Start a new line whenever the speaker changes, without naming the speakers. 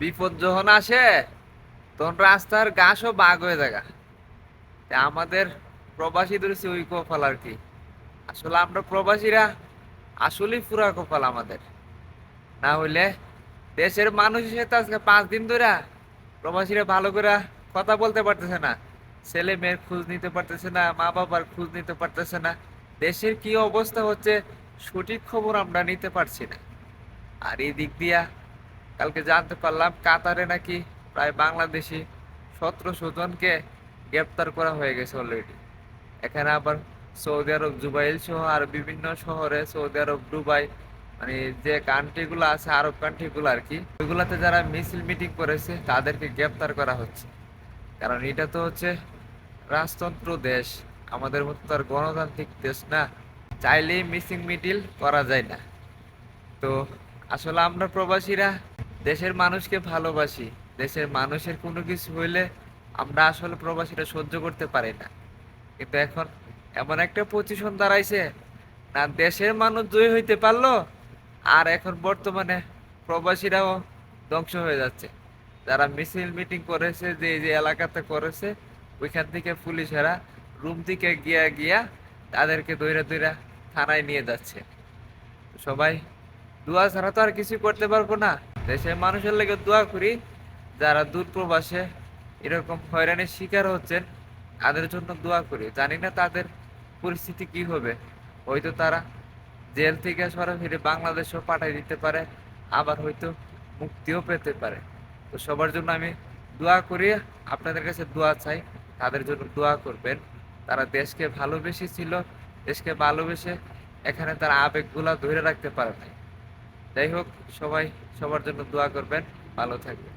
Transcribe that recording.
বিপদ যখন আসে, তখন রাস্তার ঘাসও বাঘ হয়ে তা আমাদের প্রবাসীদের হচ্ছে ওই কপাল আর কি। আসলে আমরা প্রবাসীরা আসলেই পুরা কপাল আমাদের। না হইলে দেশের মানুষ সাথে আজকে পাঁচ দিন ধরে প্রবাসীরা ভালো করে কথা বলতে পারতেছে না। ছেলে মেয়ের খোঁজ নিতে পারতেছে না, মা বাবার খোঁজ নিতে পারতেছে না। দেশের কি অবস্থা হচ্ছে সঠিক খবর আমরা নিতে পারছি না। আর এই দিক দিয়া কালকে জানতে পারলাম কাতারে নাকি প্রায় বাংলাদেশি সতেরোশো জনকে গ্রেপ্তার করা হয়ে গেছে অলরেডি এখানে আবার সৌদি আরব, জুবাইল সহ আর বিভিন্ন শহরে সৌদি আরব, দুবাই মানে যে কান্ট্রিগুলো আছে, আরব কান্ট্রিগুলো আর কি, ওইগুলাতে যারা মিছিল মিটিং করেছে, তাদেরকে গ্রেপ্তার করা হচ্ছে। কারণ এটা তো হচ্ছে রাজতন্ত্র দেশ, আমাদের মতো তো আর গণতান্ত্রিক দেশ না, চাইলেই মিসিং মিটিল করা যায় না। তো আসলে আমরা প্রবাসীরা দেশের মানুষকে ভালোবাসি। দেশের মানুষের কোনো কিছু হইলে আমরা আসলে প্রবাসীরা সহ্য করতে পারি না। কিন্তু এখন এমন একটা পজিশন দাঁড়াইছে না, দেশের মানুষ জয়ী হইতে পারল আর এখন বর্তমানে প্রবাসীরাও ধ্বংস হয়ে যাচ্ছে। যারা মিছিল মিটিং করেছে, যে যে এলাকাতে করেছে, ওইখান থেকে পুলিশেরা রুম থেকে গিয়া গিয়া তাদেরকে দৈরা দৈরা থানায় নিয়ে যাচ্ছে। সবাই দোয়া ছাড়া তো আর কিছু করতে পারব না। দেশের মানুষের লেগে দোয়া করি, যারা দূর প্রবাসে এরকম হয়রানির শিকার হচ্ছেন, তাদের জন্য দোয়া করি। জানি না তাদের পরিস্থিতি কি হবে। হয়তো তারা জেল থেকে সরাসরি বাংলাদেশও পাঠিয়ে দিতে পারে, আবার হয়তো মুক্তিও পেতে পারে। তো সবার জন্য আমি দোয়া করি, আপনাদের কাছে দোয়া চাই, তাদের জন্য দোয়া করবেন। তারা দেশকে ভালোবেসে ছিল দেশকে ভালোবেসে এখানে তারা আবেগগুলা ধরে রাখতে পারে নাই। যাই হোক সবাই সবার জন্য দোয়া করবেন। ভালো থাকবেন।